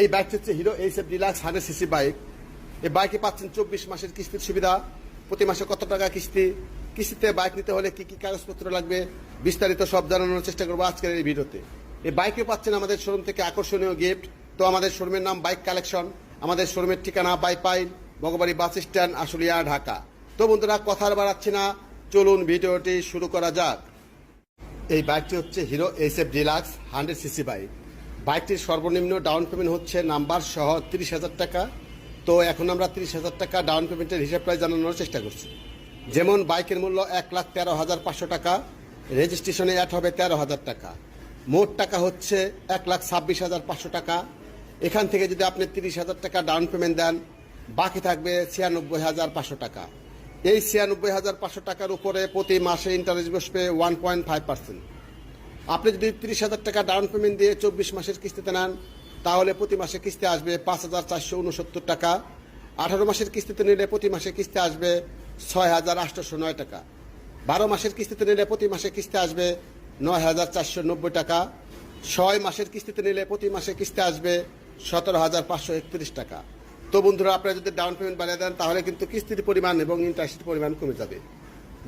এই বাইকটি হচ্ছে Hero H F deluxe hundred CC bike. এই বাইকে পাচ্ছেন চব্বিশ মাসের কিস্তির সুবিধা। প্রতি মাসে কত টাকা কিস্তি? কিস্তিতে বাইক নিতে হলে কি কি কাগজপত্র লাগবে? বিস্তারিত সব জানানোর চেষ্টা করব আজকের এই ভিডিওতে। এই বাইকে পাচ্ছেন আমাদের শোরুম থেকে আকর্ষণীয় গিফট তো আমাদের শোরুমের নাম বাইক কালেকশন। আমাদের শোরুমের ঠিকানা বাইপাইল, বগবাড়ি বাস স্ট্যান্ড, আশুলিয়া, ঢাকা। তো বন্ধুরা কথার বাড়াচ্ছি না। চলুন ভিডিওটি শুরু করা যাক। এই বাইকটি হচ্ছে Hero H F deluxe hundred CC bike. বাইকটির সর্বনিম্ন ডাউন পেমেন্ট হচ্ছে নাম্বার সহ তিরিশ হাজার টাকা। তো এখন আমরা তিরিশ হাজার টাকা ডাউন পেমেন্টের হিসাব প্রায় জানানোর চেষ্টা করছি। যেমন বাইকের মূল্য এক লাখ তেরো হাজার পাঁচশো টাকা, রেজিস্ট্রেশনে অ্যাড হবে তেরো হাজার টাকা। মোট টাকা হচ্ছে এক লাখ ছাব্বিশ হাজার পাঁচশো টাকা। এখান থেকে যদি আপনি তিরিশ হাজার টাকা ডাউন পেমেন্ট দেন, বাকি থাকবে ছিয়ানব্বই হাজার পাঁচশো টাকা। এই ছিয়ানব্বই হাজার পাঁচশো টাকার উপরে প্রতি মাসে ইন্টারেস্ট বসবে ওয়ান পয়েন্ট ফাইভ পার্সেন্ট আপনি যদি তিরিশ হাজার টাকা ডাউন পেমেন্ট দিয়ে চব্বিশ মাসের কিস্তিতে নেন, তাহলে প্রতি মাসে কিস্তি আসবে পাঁচ হাজার চারশো উনসত্তর টাকা। আঠারো মাসের কিস্তিতে নিলে প্রতি মাসে কিস্তি আসবে ছয় হাজার আটশোশো নয় টাকা। বারো মাসের কিস্তিতে নিলে প্রতি মাসে কিস্তি আসবে নয় হাজার চারশো নব্বই টাকা। ছয় মাসের কিস্তিতে নিলে প্রতি মাসে কিস্তি আসবে সতেরো হাজার পাঁচশো একত্রিশ টাকা। তো বন্ধুরা, আপনারা যদি ডাউন পেমেন্ট বানিয়ে দেন, তাহলে কিন্তু কিস্তির পরিমাণ এবং ইন্টারেস্টের পরিমাণ কমে যাবে।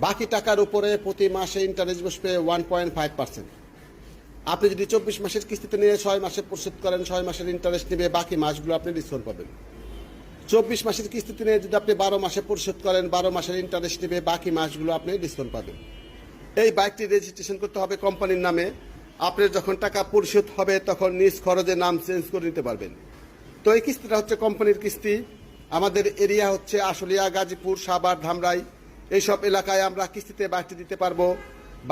বাকি টাকার উপরে প্রতি মাসে ইন্টারেস্ট বসবে ওয়ান পয়েন্ট ফাইভ পার্সেন্ট আপনি যদি চব্বিশ মাসের কিস্তিতে নিয়ে ছয় মাসে পরিশোধ করেন, ছয় মাসের ইন্টারেস্ট নেবে, বাকি মাসগুলো আপনি ডিসকাউন্ট পাবেন। চব্বিশ মাসের কিস্তিতে নিয়ে যদি আপনি বারো মাসে পরিশোধ করেন, বারো মাসের ইন্টারেস্ট নেবে, বাকি মাসগুলো আপনি ডিসকাউন্ট পাবেন। এই বাইকটি রেজিস্ট্রেশন করতে হবে কোম্পানির নামে। আপনার যখন টাকা পরিশোধ হবে, তখন নিজ খরচে নাম চেঞ্জ করে নিতে পারবেন। তো এই কিস্তিটা হচ্ছে কোম্পানির কিস্তি। আমাদের এরিয়া হচ্ছে আশুলিয়া, গাজীপুর, সাভার, ধামরাই। এইসব এলাকায় আমরা কিস্তিতে বাইকটি দিতে পারব।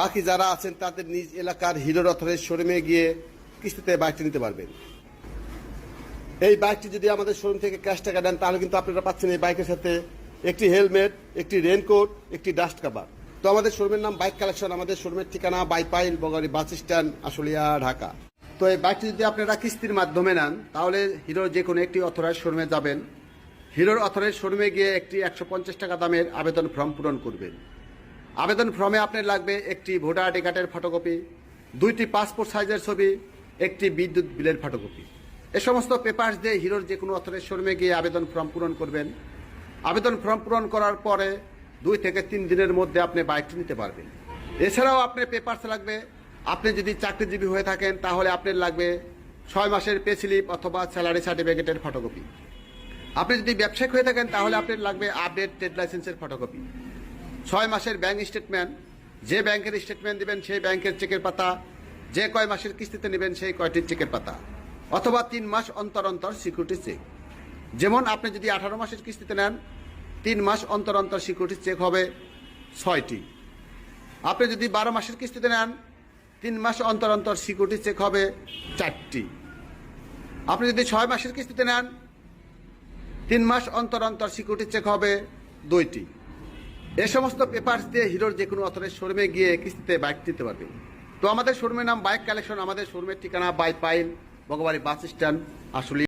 বাকি যারা আছেন তাদের নিজ এলাকার হিরো রথরের শোরুমে গিয়ে কিস্তিতে বাইকটি নিতে পারবেন। এই বাইকটি যদি আমাদের শোরুম থেকে ক্যাশ টাকা দেন, তাহলে কিন্তু আপনারা পাচ্ছেন এই বাইকের সাথে একটি হেলমেট, একটি রেনকোট, একটি ডাস্ট কাভার। তো আমাদের শোরুমের নাম বাইক কালেকশন, আমাদের শোরুমের ঠিকানা বাইপাইল বগারি বাস স্ট্যান্ড, আশুলিয়া, ঢাকা। তো এই বাইকটি যদি আপনারা কিস্তির মাধ্যমে নেন, তাহলে হিরোর যে কোনো একটি অথরাইজ শোরুমে যাবেন। হিরোর অথরাইজ শোরুমে গিয়ে একটি একশো পঞ্চাশ টাকা দামের আবেদন ফর্ম পূরণ করবেন। আবেদন ফর্মে আপনার লাগবে একটি ভোটার আইডি কার্ডের ফটোকপি, দুইটি পাসপোর্ট সাইজের ছবি, একটি বিদ্যুৎ বিলের ফটোকপি। এ সমস্ত পেপার্স দিয়ে হিরোর যে কোনো অথরের শোরুমে গিয়ে আবেদন ফর্ম পূরণ করবেন। আবেদন ফর্ম পূরণ করার পরে দুই থেকে তিন দিনের মধ্যে আপনি বাইকটি নিতে পারবেন। এছাড়াও আপনার পেপার্স লাগবে। আপনি যদি চাকরিজীবী হয়ে থাকেন, তাহলে আপনার লাগবে ছয় মাসের পে স্লিপ অথবা স্যালারি সার্টিফিকেটের ফটোকপি। আপনি যদি ব্যবসায়িক হয়ে থাকেন, তাহলে আপনার লাগবে আপডেট ট্রেড লাইসেন্সের ফটোকপি। ছয় মাসের ব্যাংক স্টেটমেন্ট যে ব্যাংকের স্টেটমেন্ট দিবেন সেই ব্যাংকের চেকের পাতা, যে কয় মাসের কিস্তিতে নেবেন সেই কয়টির চেকের পাতা, অথবা তিন মাস অন্তর অন্তর সিকিউরিটি চেক যেমন আপনি যদি আঠারো মাসের কিস্তিতে নেন, তিন মাস অন্তর অন্তর সিকিউরিটি চেক হবে ছয়টি। আপনি যদি বারো মাসের কিস্তিতে নেন, তিন মাস অন্তর অন্তর সিকিউরিটি চেক হবে চারটি। আপনি যদি ছয় মাসের কিস্তিতে নেন, তিন মাস অন্তর অন্তর সিকিউরিটি চেক হবে দুইটি। এ সমস্ত পেপার্স দিয়ে হিরোর যে কোনো অথরের শোরুমে গিয়ে কিস্তিতে বাইক দিতে পারবে। তো আমাদের শোরুমের নাম বাইক কালেকশন আমাদের শোরুমের ঠিকানা বাই পাইল বাস স্ট্যান্ড আসলে